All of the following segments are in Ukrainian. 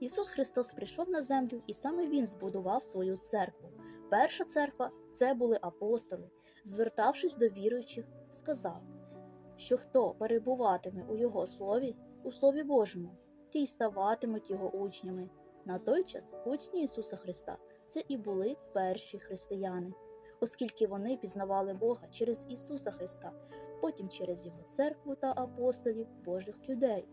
Ісус Христос прийшов на землю, і саме Він збудував свою церкву. Перша церква це були апостоли. Звертавшись до віруючих, сказав, що хто перебуватиме у Його слові, у Слові Божому, ті й ставатимуть Його учнями. На той час учні Ісуса Христа це і були перші християни, оскільки вони пізнавали Бога через Ісуса Христа, потім через Його церкву та апостолів Божих людей.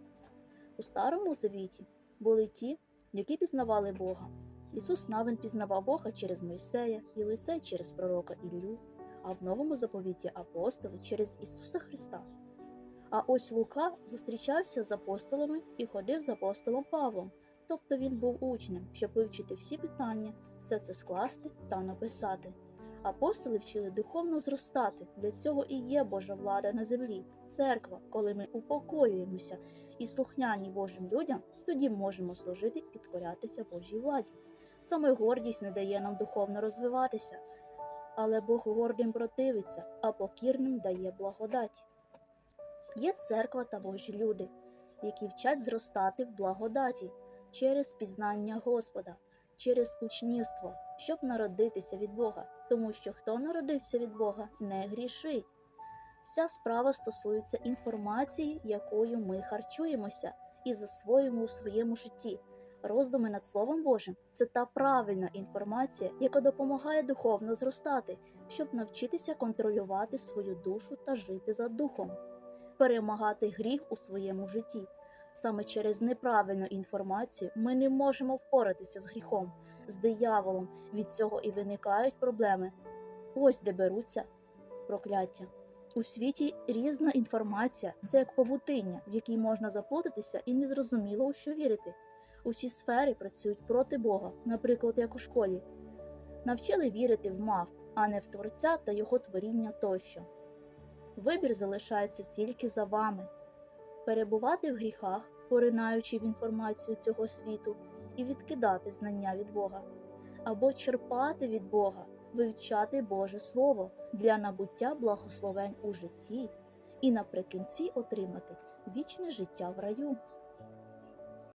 У Старому Завіті були ті, які пізнавали Бога. Ісус Навин пізнавав Бога через Мойсея, Єлисей через пророка Іллю, а в Новому заповіті апостоли через Ісуса Христа. А ось Лука зустрічався з апостолами і ходив з апостолом Павлом, тобто він був учнем, щоб вивчити всі питання, все це скласти та написати. Апостоли вчили духовно зростати. Для цього і є Божа влада на землі, церква, коли ми упокоюємося і слухняні Божим людям, тоді можемо служити і підкорятися Божій владі. Саме гордість не дає нам духовно розвиватися, але Бог гордим противиться, а покірним дає благодать. Є церква та Божі люди, які вчать зростати в благодаті через пізнання Господа, через учнівство, щоб народитися від Бога, тому що хто народився від Бога, не грішить. Вся справа стосується інформації, якою ми харчуємося і засвоюємо у своєму житті. Роздуми над Словом Божим це та правильна інформація, яка допомагає духовно зростати, щоб навчитися контролювати свою душу та жити за духом, перемагати гріх у своєму житті. Саме через неправильну інформацію ми не можемо впоратися з гріхом, з дияволом. Від цього і виникають проблеми. Ось де беруться прокляття. У світі різна інформація це як павутиння, в якій можна заплутатися і незрозуміло у що вірити. Усі сфери працюють проти Бога, наприклад, як у школі. Навчили вірити в мавп, а не в Творця та його творіння тощо. Вибір залишається тільки за вами перебувати в гріхах, поринаючи в інформацію цього світу, і відкидати знання від Бога, або черпати від Бога, вивчати Боже Слово для набуття благословень у житті і наприкінці отримати вічне життя в раю.